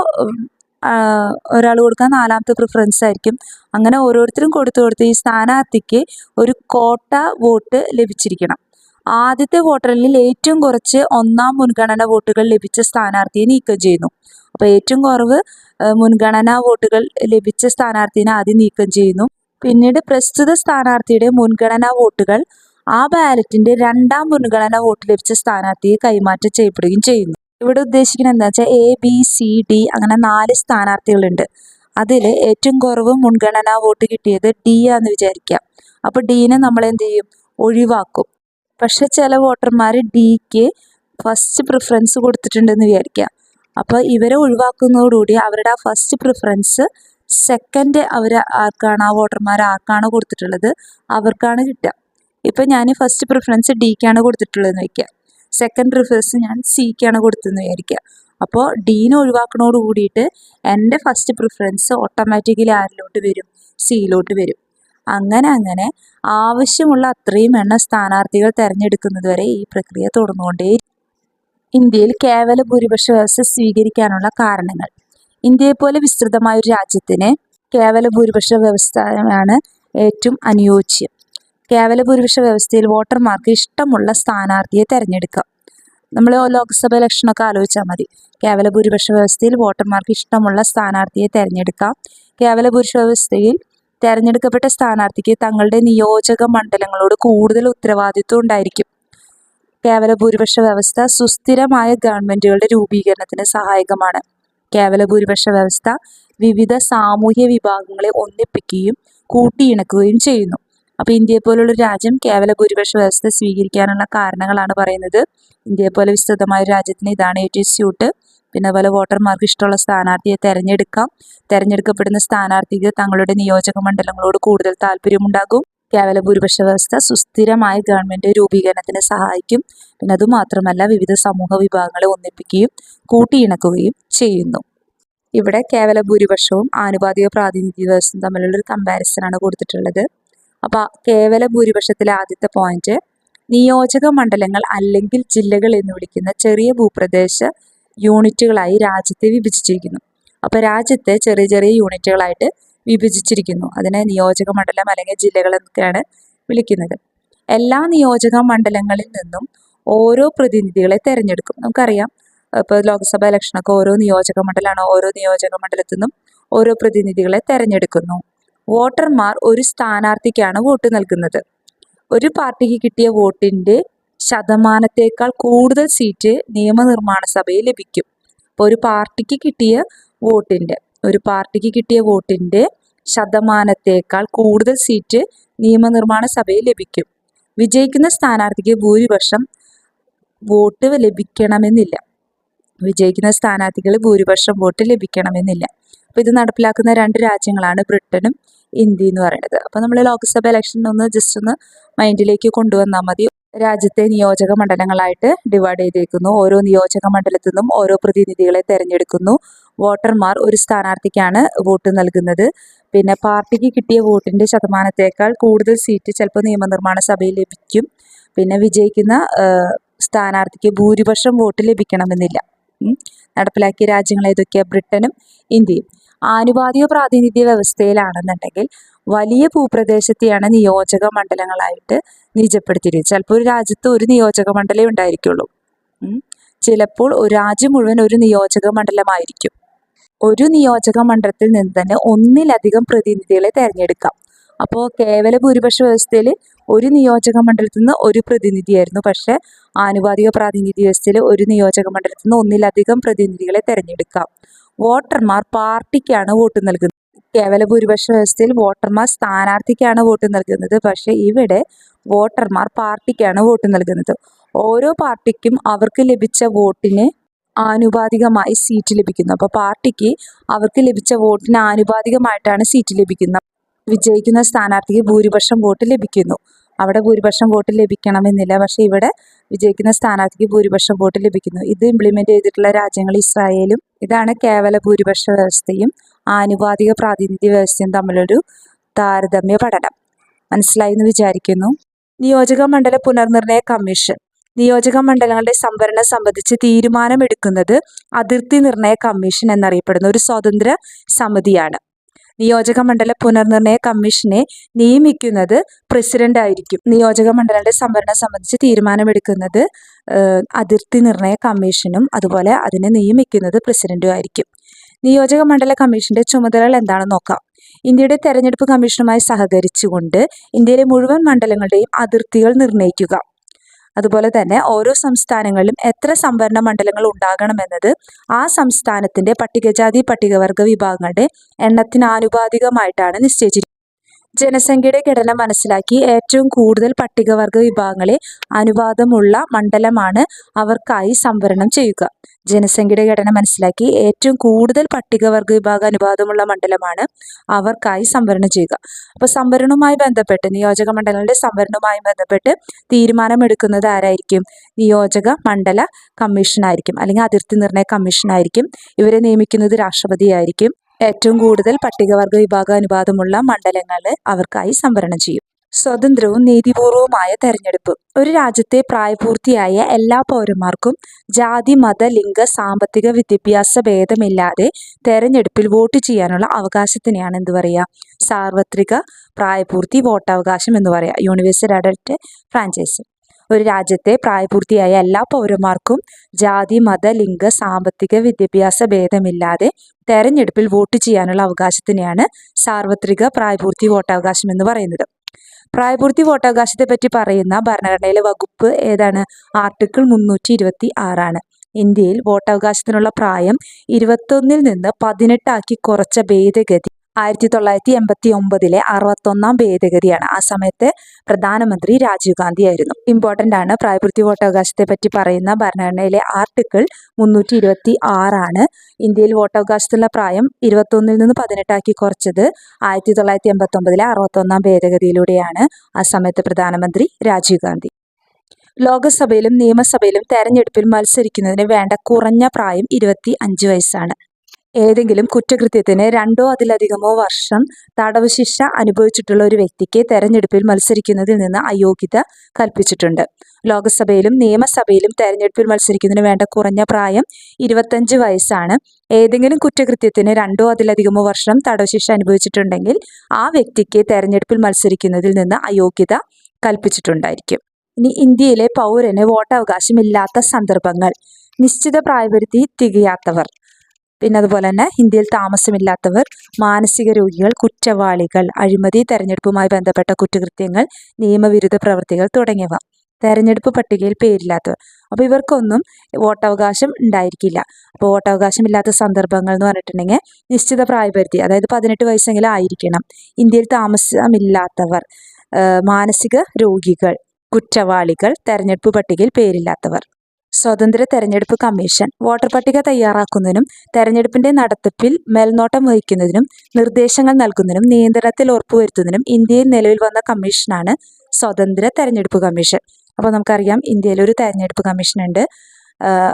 ഒരാൾ കൊടുക്കാൻ നാലാമത്തെ പ്രിഫറൻസ് ആയിരിക്കും. അങ്ങനെ ഓരോരുത്തരും കൊടുത്തു കൊടുത്ത് ഈ സ്ഥാനാർത്ഥിക്ക് ഒരു കോട്ട വോട്ട് ലഭിച്ചിരിക്കണം. ആദ്യത്തെ വോട്ടറിൽ ഏറ്റവും കുറച്ച് ഒന്നാം മുൻഗണന വോട്ടുകൾ ലഭിച്ച സ്ഥാനാർത്ഥിയെ നീക്കം ചെയ്യുന്നു. അപ്പോൾ ഏറ്റവും കുറവ് മുൻഗണനാ വോട്ടുകൾ ലഭിച്ച സ്ഥാനാർത്ഥിയെ ആദ്യം നീക്കം ചെയ്യുന്നു. പിന്നീട് പ്രസ്തുത സ്ഥാനാർത്ഥിയുടെ മുൻഗണനാ വോട്ടുകൾ ആ ബാലറ്റിന്റെ രണ്ടാം മുൻഗണനാ വോട്ട് ലഭിച്ച സ്ഥാനാർത്ഥിയെ കൈമാറ്റം ചെയ്യപ്പെടുകയും ചെയ്യുന്നു. ഇവിടെ ഉദ്ദേശിക്കുന്നത് എന്താ വെച്ചാൽ എ ബി സി ഡി അങ്ങനെ നാല് സ്ഥാനാർത്ഥികളുണ്ട്. അതിൽ ഏറ്റവും കുറവ് മുൻഗണനാ വോട്ട് കിട്ടിയത് ഡി ആന്ന് വിചാരിക്കാം. അപ്പോൾ ഡീനെ നമ്മൾ എന്ത് ചെയ്യും? ഒഴിവാക്കും. പക്ഷെ ചില വോട്ടർമാർ ഡിക്ക് ഫസ്റ്റ് പ്രിഫറൻസ് കൊടുത്തിട്ടുണ്ടെന്ന് വിചാരിക്കാം. അപ്പോൾ ഇവരെ ഒഴിവാക്കുന്നതോടുകൂടി അവരുടെ ആ ഫസ്റ്റ് പ്രിഫറൻസ് സെക്കൻഡ് അവർ ആർക്കാണ് ആ വോട്ടർമാർ ആർക്കാണ് കൊടുത്തിട്ടുള്ളത് അവർക്കാണ് കിട്ടുക. ഇപ്പം ഞാൻ ഫസ്റ്റ് പ്രിഫറൻസ് ഡിക്കാണ് കൊടുത്തിട്ടുള്ളതെന്ന് വയ്ക്കുക സെക്കൻഡ് പ്രിഫറൻസ് ഞാൻ സിക്കാണ് കൊടുത്തതെന്ന് വിചാരിക്കുക അപ്പോൾ ഡീനെ ഒഴിവാക്കണോട് കൂടിയിട്ട് എന്റെ ഫസ്റ്റ് പ്രിഫറൻസ് ഓട്ടോമാറ്റിക്കലി ആരിലോട്ട് വരും? സിയിലോട്ട് വരും. അങ്ങനെ അങ്ങനെ ആവശ്യമുള്ള അത്രയും എണ്ണ സ്ഥാനാർത്ഥികൾ തെരഞ്ഞെടുക്കുന്നത് വരെ ഈ പ്രക്രിയ തുടർന്നുകൊണ്ടേ ഇന്ത്യയിൽ കേവല ഭൂരിപക്ഷ വ്യവസ്ഥ സ്വീകരിക്കാനുള്ള കാരണങ്ങൾ. ഇന്ത്യയെ പോലെ വിസ്തൃതമായ ഒരു രാജ്യത്തിന് കേവല ഭൂരിപക്ഷ വ്യവസ്ഥയാണ് ഏറ്റവും അനുയോജ്യം. കേവല ഭൂരിപക്ഷ വ്യവസ്ഥയിൽ വോട്ടർമാർക്ക് ഇഷ്ടമുള്ള സ്ഥാനാർത്ഥിയെ തിരഞ്ഞെടുക്കാം നമ്മൾ ലോക്സഭ ഇലക്ഷനൊക്കെ ആലോചിച്ചാൽ മതി. കേവല ഭൂരിപക്ഷ വ്യവസ്ഥയിൽ വോട്ടർമാർക്ക് ഇഷ്ടമുള്ള സ്ഥാനാർത്ഥിയെ തിരഞ്ഞെടുക്കാം. കേവല ഭൂരിപക്ഷ വ്യവസ്ഥയിൽ തെരഞ്ഞെടുക്കപ്പെട്ട സ്ഥാനാർത്ഥിക്ക് തങ്ങളുടെ നിയോജക മണ്ഡലങ്ങളോട് കൂടുതൽ ഉത്തരവാദിത്വം ഉണ്ടായിരിക്കും. കേവല ഭൂരിപക്ഷ വ്യവസ്ഥ സുസ്ഥിരമായ ഗവൺമെന്റുകളുടെ രൂപീകരണത്തിന് സഹായകമാണ്. കേവല ഭൂരിപക്ഷ വ്യവസ്ഥ വിവിധ സാമൂഹ്യ വിഭാഗങ്ങളെ ഒന്നിപ്പിക്കുകയും കൂട്ടിയിണക്കുകയും ചെയ്യുന്നു. അപ്പോൾ ഇന്ത്യയെ പോലുള്ള രാജ്യം കേവല ഭൂരിപക്ഷ വ്യവസ്ഥ സ്വീകരിക്കാനുള്ള കാരണങ്ങളാണ് പറയുന്നത്. ഇന്ത്യയെ പോലെ വിസ്തൃതമായ രാജ്യത്തിന് ഇതാണ് ഏറ്റവും സ്യൂട്ട്. പിന്നെ അതുപോലെ വോട്ടർമാർക്ക് ഇഷ്ടമുള്ള സ്ഥാനാർത്ഥിയെ തെരഞ്ഞെടുക്കാം. തെരഞ്ഞെടുക്കപ്പെടുന്ന സ്ഥാനാർത്ഥിക്ക് തങ്ങളുടെ നിയോജക മണ്ഡലങ്ങളോട് കൂടുതൽ താല്പര്യമുണ്ടാകും. കേവല ഭൂരിപക്ഷ വ്യവസ്ഥ സുസ്ഥിരമായ ഗവൺമെന്റ് രൂപീകരണത്തിന് സഹായിക്കും. പിന്നെ അതുമാത്രമല്ല വിവിധ സമൂഹ വിഭാഗങ്ങളെ ഒന്നിപ്പിക്കുകയും കൂട്ടിയിണക്കുകയും ചെയ്യുന്നു. ഇവിടെ കേവല ഭൂരിപക്ഷവും ആനുപാതിക പ്രാതിനിധ്യ വ്യവസ്ഥയും തമ്മിലുള്ള ഒരു കമ്പാരിസനാണ് കൊടുത്തിട്ടുള്ളത്. അപ്പൊ കേവല ഭൂരിപക്ഷത്തിലെ ആദ്യത്തെ പോയിന്റ് നിയോജക മണ്ഡലങ്ങൾ അല്ലെങ്കിൽ ജില്ലകൾ എന്ന് വിളിക്കുന്ന ചെറിയ ഭൂപ്രദേശ യൂണിറ്റുകളായി രാജ്യത്തെ വിഭജിച്ചിരിക്കുന്നു. അപ്പൊ രാജ്യത്തെ ചെറിയ ചെറിയ യൂണിറ്റുകളായിട്ട് വിഭജിച്ചിരിക്കുന്നു. അതിനെ നിയോജക മണ്ഡലം അല്ലെങ്കിൽ ജില്ലകൾ എന്നൊക്കെയാണ് വിളിക്കുന്നത്. എല്ലാ നിയോജക മണ്ഡലങ്ങളിൽ നിന്നും ഓരോ പ്രതിനിധികളെ തെരഞ്ഞെടുക്കും. നമുക്കറിയാം ഇപ്പോൾ ലോക്സഭ ഇലക്ഷനൊക്കെ ഓരോ നിയോജക മണ്ഡലമാണ്. ഓരോ നിയോജക മണ്ഡലത്തിൽ നിന്നും ഓരോ പ്രതിനിധികളെ തെരഞ്ഞെടുക്കുന്നു. വോട്ടർമാർ ഒരു സ്ഥാനാർത്ഥിക്കാണ് വോട്ട് നൽകുന്നത്. ഒരു പാർട്ടിക്ക് കിട്ടിയ വോട്ടിന്റെ ശതമാനത്തേക്കാൾ കൂടുതൽ സീറ്റ് നിയമനിർമ്മാണ സഭയിൽ ലഭിക്കും. അപ്പോൾ ഒരു പാർട്ടിക്ക് കിട്ടിയ വോട്ടിന്റെ ഒരു പാർട്ടിക്ക് കിട്ടിയ വോട്ടിന്റെ ശതമാനത്തേക്കാൾ കൂടുതൽ സീറ്റ് നിയമനിർമ്മാണ സഭയിൽ ലഭിക്കും. വിജയിക്കുന്ന സ്ഥാനാർത്ഥിക്ക് ഭൂരിപക്ഷം വോട്ട് ലഭിക്കണമെന്നില്ല. വിജയിക്കുന്ന സ്ഥാനാർത്ഥികൾ ഭൂരിപക്ഷം വോട്ട് ലഭിക്കണമെന്നില്ല. അപ്പോൾ ഇത് നടപ്പിലാക്കുന്ന രണ്ട് രാജ്യങ്ങളാണ് ബ്രിട്ടനും ഇന്ത്യ എന്ന് പറയുന്നത് അപ്പോൾ നമ്മൾ ലോക്സഭ ഇലക്ഷൻ ഒന്ന് ജസ്റ്റ് ഒന്ന് മൈൻഡിലേക്ക് കൊണ്ടുവന്നാൽ മതി. രാജ്യത്തെ നിയോജക മണ്ഡലങ്ങളായിട്ട് ഡിവൈഡ് ചെയ്തിരിക്കുന്നു ഓരോ നിയോജക മണ്ഡലത്തിൽ നിന്നും ഓരോ പ്രതിനിധികളെ തെരഞ്ഞെടുക്കുന്നു. വോട്ടർമാർ ഒരു സ്ഥാനാർത്ഥിക്കാണ് വോട്ട് നൽകുന്നത്. പിന്നെ പാർട്ടിക്ക് കിട്ടിയ വോട്ടിന്റെ ശതമാനത്തേക്കാൾ കൂടുതൽ സീറ്റ് ചിലപ്പോൾ നിയമനിർമ്മാണ സഭയിൽ ലഭിക്കും. പിന്നെ വിജയിക്കുന്ന സ്ഥാനാർത്ഥിക്ക് ഭൂരിപക്ഷം വോട്ട് ലഭിക്കണമെന്നില്ല. നടപ്പിലാക്കിയ രാജ്യങ്ങൾ ഏതൊക്കെയാണ് ബ്രിട്ടനും ഇന്ത്യയും. ആനുപാതിക പ്രാതിനിധ്യ വ്യവസ്ഥയിലാണെന്നുണ്ടെങ്കിൽ വലിയ ഭൂപ്രദേശത്തെയാണ് നിയോജക മണ്ഡലങ്ങളായിട്ട് നിജപ്പെടുത്തിയിരിക്കുന്നത് ചിലപ്പോൾ ഒരു രാജ്യത്ത് ഒരു നിയോജക മണ്ഡലേ ഉണ്ടായിരിക്കുള്ളൂ. ചിലപ്പോൾ ഒരു രാജ്യം മുഴുവൻ ഒരു നിയോജക മണ്ഡലമായിരിക്കും. ഒരു നിയോജക മണ്ഡലത്തിൽ നിന്ന് തന്നെ ഒന്നിലധികം പ്രതിനിധികളെ തിരഞ്ഞെടുക്കാം. അപ്പോൾ കേവല ഭൂരിപക്ഷ വ്യവസ്ഥയിൽ ഒരു നിയോജക മണ്ഡലത്തിൽ നിന്ന് ഒരു പ്രതിനിധിയായിരുന്നു. പക്ഷേ ആനുപാതിക പ്രാതിനിധ്യ വ്യവസ്ഥയിൽ ഒരു നിയോജക മണ്ഡലത്തിൽ നിന്ന് ഒന്നിലധികം പ്രതിനിധികളെ തിരഞ്ഞെടുക്കാം. വോട്ടർമാർ പാർട്ടിക്കാണ് വോട്ട് നൽകുന്നത്. കേവല ഭൂരിപക്ഷ വ്യവസ്ഥയിൽ വോട്ടർമാർ സ്ഥാനാർത്ഥിക്കാണ് വോട്ട് നൽകുന്നത്. പക്ഷേ ഇവിടെ വോട്ടർമാർ പാർട്ടിക്കാണ് വോട്ട് നൽകുന്നത്. ഓരോ പാർട്ടിക്കും അവർക്ക് ലഭിച്ച വോട്ടിന് ആനുപാതികമായി സീറ്റ് ലഭിക്കുന്നു. അപ്പോൾ പാർട്ടിക്ക് അവർക്ക് ലഭിച്ച വോട്ടിന് ആനുപാതികമായിട്ടാണ് സീറ്റ് ലഭിക്കുന്നത്. വിജയിക്കുന്ന സ്ഥാനാർത്ഥിക്ക് ഭൂരിപക്ഷം വോട്ട് ലഭിക്കുന്നു. അവിടെ ഭൂരിപക്ഷം വോട്ട് ലഭിക്കണമെന്നില്ല പക്ഷെ ഇവിടെ വിജയിക്കുന്ന സ്ഥാനാർത്ഥിക്ക് ഭൂരിപക്ഷം വോട്ട് ലഭിക്കുന്നു. ഇത് ഇംപ്ലിമെന്റ് ചെയ്തിട്ടുള്ള രാജ്യങ്ങൾ ഇസ്രായേലും ഇതാണ് കേവല ഭൂരിപക്ഷ വ്യവസ്ഥയും ആനുപാതിക പ്രാതിനിധ്യ വ്യവസ്ഥയും തമ്മിലൊരു താരതമ്യ പഠനം. മനസ്സിലായി എന്ന് വിചാരിക്കുന്നു. നിയോജക മണ്ഡല പുനർനിർണയ കമ്മീഷൻ. നിയോജക മണ്ഡലങ്ങളുടെ സംവരണം സംബന്ധിച്ച് തീരുമാനമെടുക്കുന്നത് അതിർത്തി നിർണയ കമ്മീഷൻ എന്നറിയപ്പെടുന്ന ഒരു സ്വതന്ത്ര സമിതിയാണ്. നിയോജക മണ്ഡല പുനർനിർണയ കമ്മീഷനെ നിയമിക്കുന്നത് പ്രസിഡന്റ് ആയിരിക്കും. നിയോജക മണ്ഡലങ്ങളുടെ സംവരണം സംബന്ധിച്ച് തീരുമാനമെടുക്കുന്നത് അതിർത്തി നിർണയ കമ്മീഷനും അതുപോലെ അതിനെ നിയമിക്കുന്നത് പ്രസിഡന്റും ആയിരിക്കും. നിയോജക മണ്ഡല കമ്മീഷന്റെ ചുമതലകൾ എന്താണെന്ന് നോക്കാം. ഇന്ത്യയുടെ തെരഞ്ഞെടുപ്പ് കമ്മീഷനുമായി സഹകരിച്ചുകൊണ്ട് ഇന്ത്യയിലെ മുഴുവൻ മണ്ഡലങ്ങളുടെയും അതിർത്തികൾ നിർണയിക്കുക അതുപോലെ തന്നെ ഓരോ സംസ്ഥാനങ്ങളിലും എത്ര സംവരണ മണ്ഡലങ്ങൾ ഉണ്ടാകണമെന്നത് ആ സംസ്ഥാനത്തിന്റെ പട്ടികജാതി പട്ടികവർഗ വിഭാഗങ്ങളുടെ എണ്ണത്തിന് ആനുപാതികമായിട്ടാണ് നിശ്ചയിച്ചിരിക്കുന്നത് ജനസംഖ്യയുടെ ഘടന മനസ്സിലാക്കി ഏറ്റവും കൂടുതൽ പട്ടികവർഗ വിഭാഗങ്ങളെ അനുപാതമുള്ള മണ്ഡലമാണ് അവർക്കായി സംവരണം ചെയ്യുക. ജനസംഖ്യയുടെ ഘടന മനസ്സിലാക്കി ഏറ്റവും കൂടുതൽ പട്ടികവർഗ വിഭാഗ അനുപാതമുള്ള മണ്ഡലമാണ് അവർക്കായി സംവരണം ചെയ്യുക. അപ്പോൾ സംവരണവുമായി ബന്ധപ്പെട്ട് നിയോജക മണ്ഡലങ്ങളുടെ സംവരണവുമായി ബന്ധപ്പെട്ട് തീരുമാനമെടുക്കുന്നത് ആരായിരിക്കും? നിയോജക മണ്ഡല കമ്മീഷനായിരിക്കും അല്ലെങ്കിൽ അതിർത്തി നിർണയ കമ്മീഷനായിരിക്കും ഇവരെ നിയമിക്കുന്നത് രാഷ്ട്രപതിയായിരിക്കും ഏറ്റവും കൂടുതൽ പട്ടികവർഗ വിഭാഗ അനുപാതമുള്ള മണ്ഡലങ്ങൾ അവർക്കായി സംവരണം ചെയ്യും. സ്വതന്ത്രവും നീതിപൂർവവുമായ തെരഞ്ഞെടുപ്പ്. ഒരു രാജ്യത്തെ പ്രായപൂർത്തിയായ എല്ലാ പൗരന്മാർക്കും ജാതി മത ലിംഗ സാമ്പത്തിക വിദ്യാഭ്യാസ ഭേദമില്ലാതെ തെരഞ്ഞെടുപ്പിൽ വോട്ട് ചെയ്യാനുള്ള അവകാശത്തിനെയാണ് എന്ത് പറയുക സാർവത്രിക പ്രായപൂർത്തി വോട്ടവകാശം എന്ന് പറയുക യൂണിവേഴ്സൽ അഡൽട്ട് ഫ്രാഞ്ചൈസ് ഒരു രാജ്യത്തെ പ്രായപൂർത്തിയായ എല്ലാ പൗരന്മാർക്കും ജാതി മത ലിംഗ സാമ്പത്തിക വിദ്യാഭ്യാസ ഭേദമില്ലാതെ തെരഞ്ഞെടുപ്പിൽ വോട്ട് ചെയ്യാനുള്ള അവകാശത്തിനെയാണ് സാർവത്രിക പ്രായപൂർത്തി വോട്ടവകാശം എന്ന് പറയുന്നത്. പ്രായപൂർത്തി വോട്ടവകാശത്തെ പറ്റി പറയുന്ന ഭരണഘടനയിലെ വകുപ്പ് ഏതാണ്? ആർട്ടിക്കിൾ മുന്നൂറ്റി ഇരുപത്തി ആറാണ് ഇന്ത്യയിൽ വോട്ടവകാശത്തിനുള്ള പ്രായം ഇരുപത്തൊന്നിൽ നിന്ന് പതിനെട്ടാക്കി കുറച്ച ഭേദഗതി ആയിരത്തി തൊള്ളായിരത്തി എൺപത്തി ഒമ്പതിലെ അറുപത്തൊന്നാം ഭേദഗതിയാണ്. ആ സമയത്ത് പ്രധാനമന്ത്രി രാജീവ് ഗാന്ധി ആയിരുന്നു ഇമ്പോർട്ടന്റ് ആണ്. പ്രായപൂർത്തി വോട്ടവകാശത്തെ പറ്റി പറയുന്ന ഭരണഘടനയിലെ ആർട്ടിക്കിൾ മുന്നൂറ്റി ഇരുപത്തി ആറാണ് ഇന്ത്യയിൽ വോട്ടവകാശത്തുള്ള പ്രായം ഇരുപത്തൊന്നിൽ നിന്ന് പതിനെട്ടാക്കി കുറച്ചത് ആയിരത്തി തൊള്ളായിരത്തി എൺപത്തി ഒമ്പതിലെ അറുപത്തൊന്നാം ഭേദഗതിയിലൂടെയാണ്. ആ സമയത്ത് പ്രധാനമന്ത്രി രാജീവ് ഗാന്ധി. ലോകസഭയിലും നിയമസഭയിലും തെരഞ്ഞെടുപ്പിൽ മത്സരിക്കുന്നതിന് വേണ്ട കുറഞ്ഞ പ്രായം ഇരുപത്തി അഞ്ച് വയസ്സാണ്. ഏതെങ്കിലും കുറ്റകൃത്യത്തിന് രണ്ടോ അതിലധികമോ വർഷം തടവ് ശിക്ഷ അനുഭവിച്ചിട്ടുള്ള ഒരു വ്യക്തിക്ക് തെരഞ്ഞെടുപ്പിൽ മത്സരിക്കുന്നതിൽ നിന്ന് അയോഗ്യത കൽപ്പിച്ചിട്ടുണ്ട്. ലോകസഭയിലും നിയമസഭയിലും തെരഞ്ഞെടുപ്പിൽ മത്സരിക്കുന്നതിന് വേണ്ട കുറഞ്ഞ പ്രായം ഇരുപത്തഞ്ച് വയസ്സാണ്. ഏതെങ്കിലും കുറ്റകൃത്യത്തിന് രണ്ടോ അതിലധികമോ വർഷം തടവ് ശിക്ഷ അനുഭവിച്ചിട്ടുണ്ടെങ്കിൽ ആ വ്യക്തിക്ക് തെരഞ്ഞെടുപ്പിൽ മത്സരിക്കുന്നതിൽ നിന്ന് അയോഗ്യത കൽപ്പിച്ചിട്ടുണ്ടായിരിക്കും. ഇനി ഇന്ത്യയിലെ പൗരന് വോട്ടവകാശമില്ലാത്ത സന്ദർഭങ്ങൾ. നിശ്ചിത പ്രായപരിധി തികയാത്തവർ. പിന്നെ അതുപോലെ തന്നെ ഇന്ത്യയിൽ താമസമില്ലാത്തവർ മാനസിക രോഗികൾ കുറ്റവാളികൾ അഴിമതി തെരഞ്ഞെടുപ്പുമായി ബന്ധപ്പെട്ട കുറ്റകൃത്യങ്ങൾ നിയമവിരുദ്ധ പ്രവൃത്തികൾ തുടങ്ങിയവ. തെരഞ്ഞെടുപ്പ് പട്ടികയിൽ പേരില്ലാത്തവർ. അപ്പോൾ ഇവർക്കൊന്നും വോട്ടവകാശം ഉണ്ടായിരിക്കില്ല. അപ്പോൾ വോട്ടവകാശം ഇല്ലാത്ത സന്ദർഭങ്ങൾ എന്ന് പറഞ്ഞിട്ടുണ്ടെങ്കിൽ നിശ്ചിത പ്രായപരിധി അതായത് പതിനെട്ട് വയസ്സെങ്കിലും ആയിരിക്കണം. ഇന്ത്യയിൽ താമസമില്ലാത്തവർ മാനസിക രോഗികൾ കുറ്റവാളികൾ തെരഞ്ഞെടുപ്പ് പട്ടികയിൽ പേരില്ലാത്തവർ. സ്വതന്ത്ര തെരഞ്ഞെടുപ്പ് കമ്മീഷൻ വോട്ടർ പട്ടിക തയ്യാറാക്കുന്നതിനും തെരഞ്ഞെടുപ്പിന്റെ നടത്തിപ്പിൽ മേൽനോട്ടം വഹിക്കുന്നതിനും നിർദ്ദേശങ്ങൾ നൽകുന്നതിനും നിയന്ത്രണത്തിൽ ഉറപ്പുവരുത്തുന്നതിനും ഇന്ത്യയിൽ നിലവിൽ വന്ന കമ്മീഷനാണ് സ്വതന്ത്ര തെരഞ്ഞെടുപ്പ് കമ്മീഷൻ. അപ്പോൾ നമുക്കറിയാം ഇന്ത്യയിൽ ഒരു തെരഞ്ഞെടുപ്പ് കമ്മീഷൻ ഉണ്ട്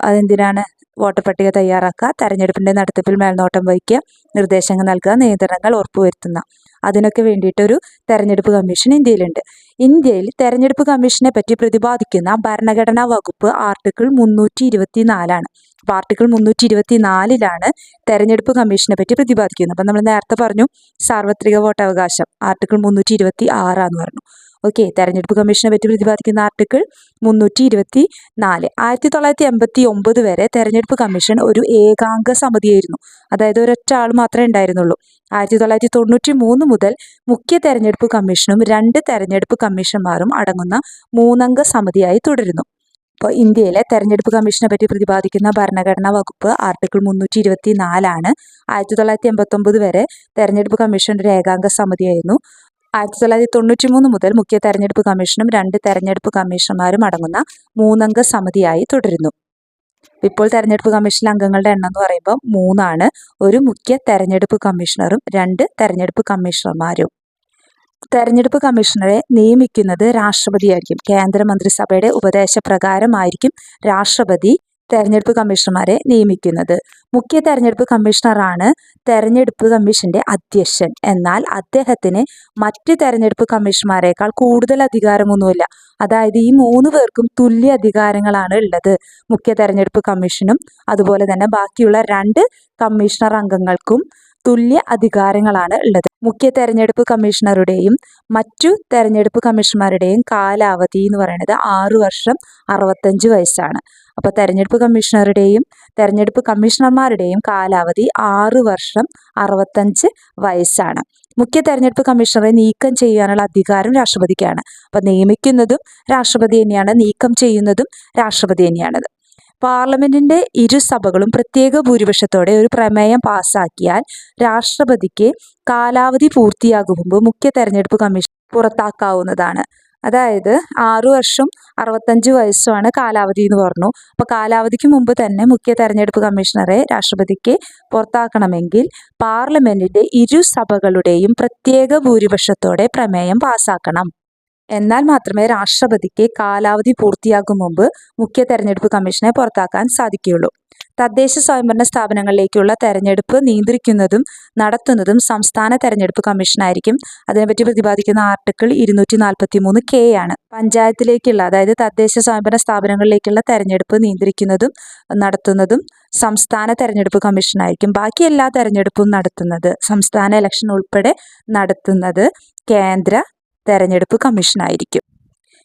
അതെന്തിനാണ് വോട്ടർ പട്ടിക തയ്യാറാക്കുക തെരഞ്ഞെടുപ്പിന്റെ നടത്തിപ്പിൽ മേൽനോട്ടം വഹിക്കുക നിർദ്ദേശങ്ങൾ നൽകുക നിയന്ത്രണങ്ങൾ ഉറപ്പുവരുത്തുന്ന. അതിനൊക്കെ വേണ്ടിയിട്ടൊരു തെരഞ്ഞെടുപ്പ് കമ്മീഷൻ ഇന്ത്യയിലുണ്ട്. ഇന്ത്യയിൽ തെരഞ്ഞെടുപ്പ് കമ്മീഷനെ പറ്റി പ്രതിപാദിക്കുന്ന ഭരണഘടനാ വകുപ്പ് ആർട്ടിക്കിൾ മുന്നൂറ്റി ഇരുപത്തി നാലാണ് അപ്പോൾ ആർട്ടിക്കിൾ മുന്നൂറ്റി ഇരുപത്തി നാലിലാണ് തെരഞ്ഞെടുപ്പ് കമ്മീഷനെ പറ്റി പ്രതിപാദിക്കുന്നത്. അപ്പം നമ്മൾ നേരത്തെ പറഞ്ഞു സാർവത്രിക വോട്ടവകാശം ആർട്ടിക്കിൾ മുന്നൂറ്റി ഇരുപത്തി ആറാന്ന് പറഞ്ഞു. ഓക്കെ തെരഞ്ഞെടുപ്പ് കമ്മീഷനെ പറ്റി പ്രതിപാദിക്കുന്ന ആർട്ടിക്കിൾ മുന്നൂറ്റി ഇരുപത്തി നാല് ആയിരത്തി തൊള്ളായിരത്തി എൺപത്തി ഒമ്പത് വരെ തെരഞ്ഞെടുപ്പ് കമ്മീഷൻ ഒരു ഏകാംഗ സമിതിയായിരുന്നു. അതായത് ഒരൊറ്റ ആൾ മാത്രമേ ഉണ്ടായിരുന്നുള്ളൂ. ആയിരത്തി തൊള്ളായിരത്തി തൊണ്ണൂറ്റി മൂന്ന് മുതൽ മുഖ്യ തെരഞ്ഞെടുപ്പ് കമ്മീഷനും രണ്ട് തെരഞ്ഞെടുപ്പ് കമ്മീഷന്മാരും അടങ്ങുന്ന മൂന്നംഗ സമിതിയായി തുടരുന്നു. ഇപ്പോൾ ഇന്ത്യയിലെ തെരഞ്ഞെടുപ്പ് കമ്മീഷനെ പറ്റി പ്രതിപാദിക്കുന്ന ഭരണഘടനാ വകുപ്പ് ആർട്ടിക്കിൾ മുന്നൂറ്റി ഇരുപത്തി നാലാണ് ആയിരത്തി തൊള്ളായിരത്തി എൺപത്തി ഒമ്പത് വരെ തെരഞ്ഞെടുപ്പ് കമ്മീഷൻ ഒരു ഏകാംഗ സമിതിയായിരുന്നു. ആയിരത്തി തൊള്ളായിരത്തി തൊണ്ണൂറ്റി മൂന്ന് മുതൽ മുഖ്യ തെരഞ്ഞെടുപ്പ് കമ്മീഷനും രണ്ട് തെരഞ്ഞെടുപ്പ് കമ്മീഷണർമാരും അടങ്ങുന്ന മൂന്നംഗ സമിതിയായി തുടരുന്നു. ഇപ്പോൾ തെരഞ്ഞെടുപ്പ് കമ്മീഷൻ അംഗങ്ങളുടെ എണ്ണം എന്ന് പറയുമ്പോൾ മൂന്നാണ്. ഒരു മുഖ്യ തെരഞ്ഞെടുപ്പ് കമ്മീഷണറും രണ്ട് തെരഞ്ഞെടുപ്പ് കമ്മീഷണർമാരും. തെരഞ്ഞെടുപ്പ് കമ്മീഷണറെ നിയമിക്കുന്നത് രാഷ്ട്രപതിയായിരിക്കും. കേന്ദ്ര മന്ത്രിസഭയുടെ ഉപദേശപ്രകാരമായിരിക്കും രാഷ്ട്രപതി തെരഞ്ഞെടുപ്പ് കമ്മീഷണർമാരെ നിയമിക്കുന്നത്. മുഖ്യ തെരഞ്ഞെടുപ്പ് കമ്മീഷണറാണ് തെരഞ്ഞെടുപ്പ് കമ്മീഷന്റെ അധ്യക്ഷൻ. എന്നാൽ അദ്ദേഹത്തിന് മറ്റ് തെരഞ്ഞെടുപ്പ് കമ്മീഷണർമാരെക്കാൾ കൂടുതൽ അധികാരമൊന്നുമില്ല. അതായത് ഈ മൂന്ന് പേർക്കും തുല്യ അധികാരങ്ങളാണ് ഉള്ളത്. മുഖ്യ തെരഞ്ഞെടുപ്പ് കമ്മീഷനും അതുപോലെ തന്നെ ബാക്കിയുള്ള രണ്ട് കമ്മീഷണർ അംഗങ്ങൾക്കും തുല്യ അധികാരങ്ങളാണ് ഉള്ളത്. മുഖ്യ തെരഞ്ഞെടുപ്പ് കമ്മീഷണറുടെയും മറ്റു തെരഞ്ഞെടുപ്പ് കമ്മീഷണർമാരുടെയും കാലാവധി എന്ന് പറയുന്നത് ആറു വർഷം അറുപത്തഞ്ച് വയസ്സാണ്. അപ്പോൾ തെരഞ്ഞെടുപ്പ് കമ്മീഷണറുടെയും തെരഞ്ഞെടുപ്പ് കമ്മീഷണർമാരുടെയും കാലാവധി ആറ് വർഷം അറുപത്തഞ്ച് വയസ്സാണ്. മുഖ്യ തെരഞ്ഞെടുപ്പ് കമ്മീഷണറെ നീക്കം ചെയ്യാനുള്ള അധികാരം രാഷ്ട്രപതിക്കാണ്. അപ്പോൾ നിയമിക്കുന്നതും രാഷ്ട്രപതി തന്നെയാണ് നീക്കം ചെയ്യുന്നതും രാഷ്ട്രപതി തന്നെയാണത്. പാർലമെന്റിന്റെ ഇരുസഭകളും പ്രത്യേക ഭൂരിപക്ഷത്തോടെ ഒരു പ്രമേയം പാസാക്കിയാൽ രാഷ്ട്രപതിക്ക് കാലാവധി പൂർത്തിയാകും മുമ്പ് മുഖ്യ തെരഞ്ഞെടുപ്പ് കമ്മീഷൻ പുറത്താക്കാവുന്നതാണ്. അതായത് ആറു വർഷം അറുപത്തഞ്ച് വയസ്സുമാണ് കാലാവധി എന്ന് പറഞ്ഞു. അപ്പോൾ കാലാവധിക്ക് മുമ്പ് തന്നെ മുഖ്യ തെരഞ്ഞെടുപ്പ് കമ്മീഷണറെ രാഷ്ട്രപതിക്ക് പുറത്താക്കണമെങ്കിൽ പാർലമെന്റിന്റെ ഇരു സഭകളുടെയും പ്രത്യേക ഭൂരിപക്ഷത്തോടെ പ്രമേയം പാസാക്കണം. എന്നാൽ മാത്രമേ രാഷ്ട്രപതിക്ക് കാലാവധി പൂർത്തിയാകും മുമ്പ് മുഖ്യ തെരഞ്ഞെടുപ്പ് കമ്മീഷനെ പുറത്താക്കാൻ സാധിക്കുകയുള്ളൂ. തദ്ദേശ സ്വയംഭരണ സ്ഥാപനങ്ങളിലേക്കുള്ള തെരഞ്ഞെടുപ്പ് നിയന്ത്രിക്കുന്നതും നടത്തുന്നതും സംസ്ഥാന തെരഞ്ഞെടുപ്പ് കമ്മീഷനായിരിക്കും. അതിനെപ്പറ്റി പ്രതിപാദിക്കുന്ന ആർട്ടിക്കിൾ ഇരുന്നൂറ്റി നാൽപ്പത്തി മൂന്ന് കെ ആണ്. പഞ്ചായത്തിലേക്കുള്ള അതായത് തദ്ദേശ സ്വയംഭരണ സ്ഥാപനങ്ങളിലേക്കുള്ള തെരഞ്ഞെടുപ്പ് നിയന്ത്രിക്കുന്നതും നടത്തുന്നതും സംസ്ഥാന തെരഞ്ഞെടുപ്പ് കമ്മീഷനായിരിക്കും. ബാക്കി എല്ലാ തെരഞ്ഞെടുപ്പും നടത്തുന്നത് സംസ്ഥാന ഇലക്ഷൻ ഉൾപ്പെടെ നടത്തുന്നത് കേന്ദ്ര തെരഞ്ഞെടുപ്പ് കമ്മീഷനായിരിക്കും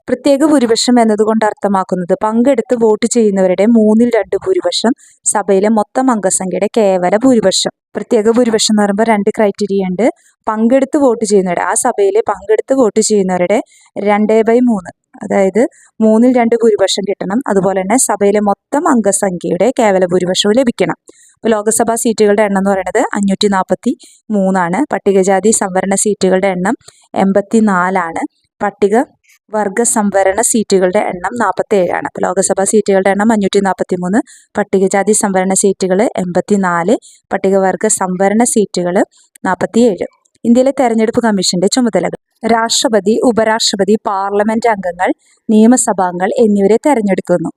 പ്രത്യേക ഭൂരിപക്ഷം എന്നതുകൊണ്ട് അർത്ഥമാക്കുന്നത് പങ്കെടുത്ത് വോട്ട് ചെയ്യുന്നവരുടെ മൂന്നിൽ രണ്ട് ഭൂരിപക്ഷം സഭയിലെ മൊത്തം അംഗസംഖ്യയുടെ കേവല ഭൂരിപക്ഷം. പ്രത്യേക ഭൂരിപക്ഷം എന്ന് പറയുമ്പോൾ രണ്ട് ക്രൈറ്റീരിയ ഉണ്ട്. പങ്കെടുത്ത് വോട്ട് ചെയ്യുന്നവരുടെ ആ സഭയിൽ പങ്കെടുത്ത് വോട്ട് ചെയ്യുന്നവരുടെ രണ്ടേ ബൈ മൂന്ന്. അതായത് മൂന്നിൽ രണ്ട് ഭൂരിപക്ഷം കിട്ടണം. അതുപോലെ തന്നെ സഭയിലെ മൊത്തം അംഗസംഖ്യയുടെ കേവല ഭൂരിപക്ഷവും ലഭിക്കണം. ഇപ്പോൾ ലോക്സഭാ സീറ്റുകളുടെ എണ്ണം എന്ന് പറയുന്നത് അഞ്ഞൂറ്റി നാൽപ്പത്തി മൂന്നാണ് പട്ടികജാതി സംവരണ സീറ്റുകളുടെ എണ്ണം എൺപത്തി നാലാണ് പട്ടിക വർഗ സംവരണ സീറ്റുകളുടെ എണ്ണം നാൽപ്പത്തി ഏഴാണ് അപ്പോൾ ലോക്സഭാ സീറ്റുകളുടെ എണ്ണം അഞ്ഞൂറ്റി നാൽപ്പത്തി മൂന്ന് പട്ടികജാതി സംവരണ സീറ്റുകൾ എൺപത്തി നാല് പട്ടികവർഗ സംവരണ സീറ്റുകൾ നാൽപ്പത്തി ഏഴ് ഇന്ത്യയിലെ തെരഞ്ഞെടുപ്പ് കമ്മീഷന്റെ ചുമതലകൾ. രാഷ്ട്രപതി ഉപരാഷ്ട്രപതി പാർലമെന്റ് അംഗങ്ങൾ നിയമസഭാംഗങ്ങൾ എന്നിവരെ തെരഞ്ഞെടുക്കുന്നു.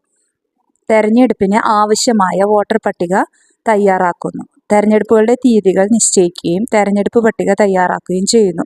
തെരഞ്ഞെടുപ്പിന് ആവശ്യമായ വോട്ടർ പട്ടിക തയ്യാറാക്കുന്നു. തെരഞ്ഞെടുപ്പുകളുടെ തീയതികൾ നിശ്ചയിക്കുകയും തെരഞ്ഞെടുപ്പ് പട്ടിക തയ്യാറാക്കുകയും ചെയ്യുന്നു.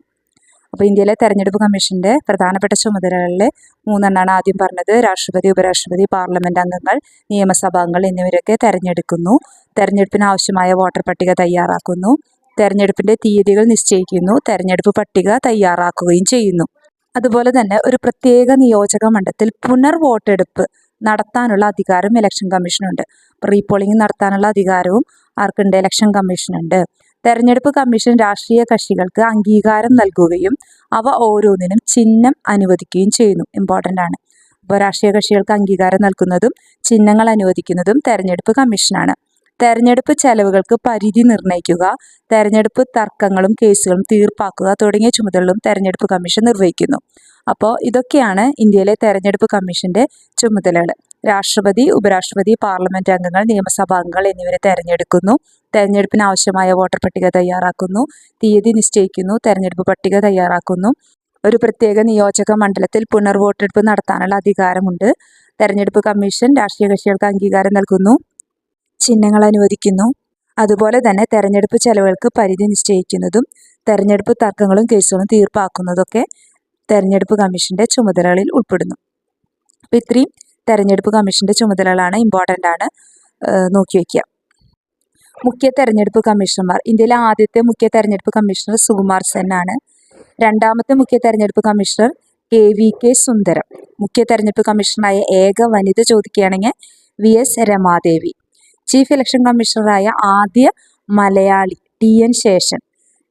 അപ്പോൾ ഇന്ത്യയിലെ തെരഞ്ഞെടുപ്പ് കമ്മീഷന്റെ പ്രധാനപ്പെട്ട ചുമതലകളിൽ മൂന്നെണ്ണമാണ് ആദ്യം പറഞ്ഞത്. രാഷ്ട്രപതി ഉപരാഷ്ട്രപതി പാർലമെന്റ് അംഗങ്ങൾ നിയമസഭാംഗങ്ങൾ എന്നിവരൊക്കെ തെരഞ്ഞെടുക്കുന്നു. തെരഞ്ഞെടുപ്പിന് ആവശ്യമായ വോട്ടർ പട്ടിക തയ്യാറാക്കുന്നു. തെരഞ്ഞെടുപ്പിന്റെ തീയതികൾ നിശ്ചയിക്കുന്നു. തെരഞ്ഞെടുപ്പ് പട്ടിക തയ്യാറാക്കുകയും ചെയ്യുന്നു. അതുപോലെ തന്നെ ഒരു പ്രത്യേക നിയോജക മണ്ഡലത്തിൽ പുനർ വോട്ടെടുപ്പ് നടത്താനുള്ള അധികാരം ഇലക്ഷൻ കമ്മീഷനുണ്ട് റീപോളിംഗ് നടത്താനുള്ള അധികാരവും ആർക്കുണ്ട്? ഇലക്ഷൻ കമ്മീഷനുണ്ട് തെരഞ്ഞെടുപ്പ് കമ്മീഷൻ രാഷ്ട്രീയ കക്ഷികൾക്ക് അംഗീകാരം നൽകുകയും അവ ഓരോന്നിനും ചിഹ്നം അനുവദിക്കുകയും ചെയ്യുന്നു. ഇമ്പോർട്ടന്റ് ആണ്. അപ്പോൾ രാഷ്ട്രീയ കക്ഷികൾക്ക് അംഗീകാരം നൽകുന്നതും ചിഹ്നങ്ങൾ അനുവദിക്കുന്നതും തെരഞ്ഞെടുപ്പ് കമ്മീഷനാണ് തെരഞ്ഞെടുപ്പ് ചെലവുകൾക്ക് പരിധി നിർണയിക്കുക തെരഞ്ഞെടുപ്പ് തർക്കങ്ങളും കേസുകളും തീർപ്പാക്കുക തുടങ്ങിയ ചുമതലകളും തെരഞ്ഞെടുപ്പ് കമ്മീഷൻ നിർവഹിക്കുന്നു. അപ്പോൾ ഇതൊക്കെയാണ് ഇന്ത്യയിലെ തെരഞ്ഞെടുപ്പ് കമ്മീഷന്റെ ചുമതലകൾ രാഷ്ട്രപതി ഉപരാഷ്ട്രപതി പാർലമെന്റ് അംഗങ്ങൾ നിയമസഭാ അംഗങ്ങൾ എന്നിവരെ തെരഞ്ഞെടുക്കുന്നു. തെരഞ്ഞെടുപ്പിന് ആവശ്യമായ വോട്ടർ പട്ടിക തയ്യാറാക്കുന്നു. തീയതി നിശ്ചയിക്കുന്നു. തെരഞ്ഞെടുപ്പ് പട്ടിക തയ്യാറാക്കുന്നു. ഒരു പ്രത്യേക നിയോജക മണ്ഡലത്തിൽ പുനർ വോട്ടെടുപ്പ് നടത്താനുള്ള അധികാരമുണ്ട്. തെരഞ്ഞെടുപ്പ് കമ്മീഷൻ രാഷ്ട്രീയ കക്ഷികൾക്ക് അംഗീകാരം നൽകുന്നു. ചിഹ്നങ്ങൾ അനുവദിക്കുന്നു. അതുപോലെ തന്നെ തെരഞ്ഞെടുപ്പ് ചെലവുകൾക്ക് പരിധി നിശ്ചയിക്കുന്നതും തെരഞ്ഞെടുപ്പ് തർക്കങ്ങളും കേസുകളും തീർപ്പാക്കുന്നതൊക്കെ തെരഞ്ഞെടുപ്പ് കമ്മീഷന്റെ ചുമതലകളിൽ ഉൾപ്പെടുന്നു. അപ്പോൾ ഇത്രയും തെരഞ്ഞെടുപ്പ് കമ്മീഷന്റെ ചുമതലകളാണ് ഇമ്പോർട്ടന്റ് ആണ് നോക്കി വയ്ക്കുക മുഖ്യ തെരഞ്ഞെടുപ്പ് കമ്മീഷണർമാർ ഇന്ത്യയിലെ ആദ്യത്തെ മുഖ്യ തെരഞ്ഞെടുപ്പ് കമ്മീഷണർ സുകുമാർ സെൻ ആണ്. രണ്ടാമത്തെ മുഖ്യ തെരഞ്ഞെടുപ്പ് commissioner K V K Sundaram. മുഖ്യ തെരഞ്ഞെടുപ്പ് കമ്മീഷണറായ ഏക വനിത ചോദിക്കുകയാണെങ്കിൽ V S Ramadevi. Chief election കമ്മീഷണറായ ആദ്യ മലയാളി ടി എൻ ശേഷൻ.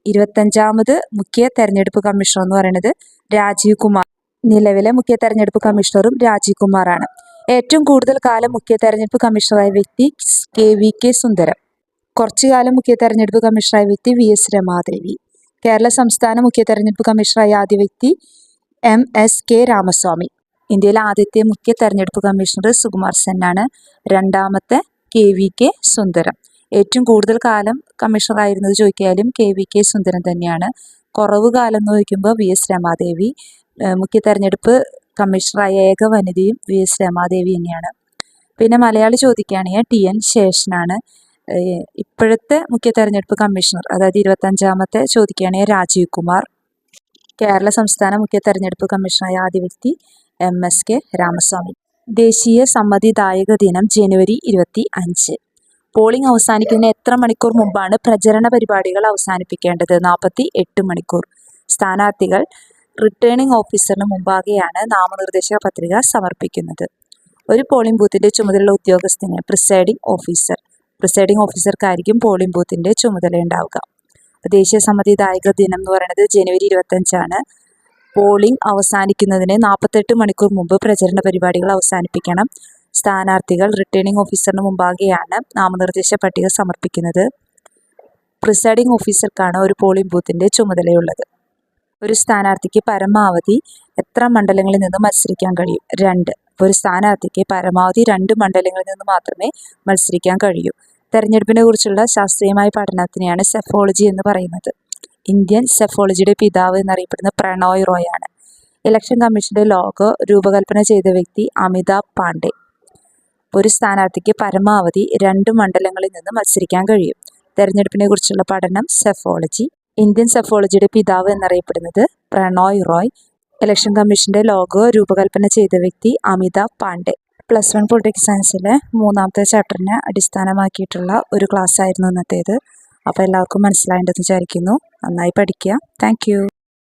ഇരുപത്തഞ്ചാമത് മുഖ്യ തെരഞ്ഞെടുപ്പ് കമ്മീഷണർ എന്ന് പറയുന്നത് രാജീവ് കുമാർ. നിലവിലെ മുഖ്യ തെരഞ്ഞെടുപ്പ് കമ്മീഷണറും രാജീവ് കുമാറാണ്. ഏറ്റവും കൂടുതൽ കാലം മുഖ്യ തെരഞ്ഞെടുപ്പ് കമ്മീഷണറായ വ്യക്തി കെ വി കെ സുന്ദരം. കുറച്ചു കാലം മുഖ്യ തെരഞ്ഞെടുപ്പ് കമ്മീഷണറായ വ്യക്തി വി എസ് രമാദേവി. കേരള സംസ്ഥാന മുഖ്യ തെരഞ്ഞെടുപ്പ് കമ്മീഷണറായ ആദ്യ വ്യക്തി എം എസ് കെ രാമസ്വാമി. ഇന്ത്യയിലെ ആദ്യത്തെ മുഖ്യ തെരഞ്ഞെടുപ്പ് കമ്മീഷണർ സുകുമാർ സെന്നാണ്. രണ്ടാമത്തെ കെ വി കെ സുന്ദരം. ഏറ്റവും കൂടുതൽ കാലം കമ്മീഷണറായിരുന്നത് ചോദിക്കാലും കെ വി കെ സുന്ദരൻ തന്നെയാണ്. കുറവ് കാലം എന്ന് ചോദിക്കുമ്പോൾ വി എസ് രമാദേവി മുഖ്യ തെരഞ്ഞെടുപ്പ് കമ്മീഷണറായ ഏക വനിതയും വി എസ് രമാദേവി തന്നെയാണ്. പിന്നെ മലയാളി ചോദിക്കുകയാണെങ്കിൽ ടി എൻ ശേഷനാണ്. ഇപ്പോഴത്തെ മുഖ്യ തെരഞ്ഞെടുപ്പ് കമ്മീഷണർ അതായത് ഇരുപത്തഞ്ചാമത്തെ ചോദിക്കുകയാണെങ്കിൽ രാജീവ് കുമാർ. കേരള സംസ്ഥാന മുഖ്യ തെരഞ്ഞെടുപ്പ് കമ്മീഷണറായ ആദ്യ വ്യക്തി എം എസ് കെ രാമസ്വാമി. ദേശീയ സമ്മതിദായക ദിനം ജനുവരി ഇരുപത്തി അഞ്ച്. പോളിംഗ് അവസാനിക്കുന്നതിന് എത്ര മണിക്കൂർ മുമ്പാണ് പ്രചരണ പരിപാടികൾ അവസാനിപ്പിക്കേണ്ടത്? നാൽപ്പത്തി എട്ട് മണിക്കൂർ. സ്ഥാനാർത്ഥികൾ റിട്ടേണിംഗ് ഓഫീസറിന് മുമ്പാകെയാണ് നാമനിർദ്ദേശ പത്രിക സമർപ്പിക്കുന്നത്. ഒരു പോളിംഗ് ബൂത്തിന്റെ ചുമതലയുള്ള ഉദ്യോഗസ്ഥന് പ്രിസൈഡിംഗ് ഓഫീസർ. പ്രിസൈഡിംഗ് ഓഫീസർക്കായിരിക്കും പോളിംഗ് ബൂത്തിന്റെ ചുമതല ഉണ്ടാവുക. ദേശീയ സമ്മതിദായക ദിനം എന്ന് പറയുന്നത് ജനുവരി ഇരുപത്തഞ്ചാണ്. പോളിംഗ് അവസാനിക്കുന്നതിന് നാൽപ്പത്തെട്ട് മണിക്കൂർ മുമ്പ് പ്രചരണ പരിപാടികൾ അവസാനിപ്പിക്കണം. സ്ഥാനാർത്ഥികൾ റിട്ടേണിംഗ് ഓഫീസറിന് മുമ്പാകെയാണ് നാമനിർദ്ദേശ പട്ടിക സമർപ്പിക്കുന്നത്. പ്രിസൈഡിംഗ് ഓഫീസർക്കാണ് ഒരു പോളിംഗ് ബൂത്തിന്റെ ചുമതലയുള്ളത്. ഒരു സ്ഥാനാർത്ഥിക്ക് പരമാവധി എത്ര മണ്ഡലങ്ങളിൽ നിന്ന് മത്സരിക്കാൻ കഴിയും? രണ്ട്. ഒരു സ്ഥാനാർത്ഥിക്ക് പരമാവധി രണ്ട് മണ്ഡലങ്ങളിൽ നിന്ന് മാത്രമേ മത്സരിക്കാൻ കഴിയൂ. തെരഞ്ഞെടുപ്പിനെ കുറിച്ചുള്ള ശാസ്ത്രീയമായ പഠനത്തിനെയാണ് സെഫോളജി എന്ന് പറയുന്നത്. ഇന്ത്യൻ സെഫോളജിയുടെ പിതാവ് എന്നറിയപ്പെടുന്ന പ്രണോയ് റോയാണ് ഇലക്ഷൻ കമ്മീഷന്റെ ലോഗോ രൂപകൽപ്പന ചെയ്ത വ്യക്തി അമിതാഭ് പാണ്ഡെ. ഒരു സ്ഥാനാർത്ഥിക്ക് പരമാവധി രണ്ട് മണ്ഡലങ്ങളിൽ നിന്ന് മത്സരിക്കാൻ കഴിയും. തെരഞ്ഞെടുപ്പിനെ കുറിച്ചുള്ള പഠനം സെഫോളജി. ഇന്ത്യൻ സെഫോളജിയുടെ പിതാവ് എന്നറിയപ്പെടുന്നത് പ്രണോയ് റോയ്. ഇലക്ഷൻ കമ്മീഷന്റെ ലോഗോ രൂപകൽപ്പന ചെയ്ത വ്യക്തി Amitabh Pandey. Plus one politics സയൻസിലെ മൂന്നാമത്തെ ചാപ്റ്ററിനെ അടിസ്ഥാനമാക്കിയിട്ടുള്ള ഒരു ക്ലാസ് ആയിരുന്നു ഇന്നത്തേത്. അപ്പോൾ എല്ലാവർക്കും മനസ്സിലായിട്ടുണ്ടെന്ന് വിചാരിക്കുന്നു. നന്നായി പഠിക്കുക. താങ്ക്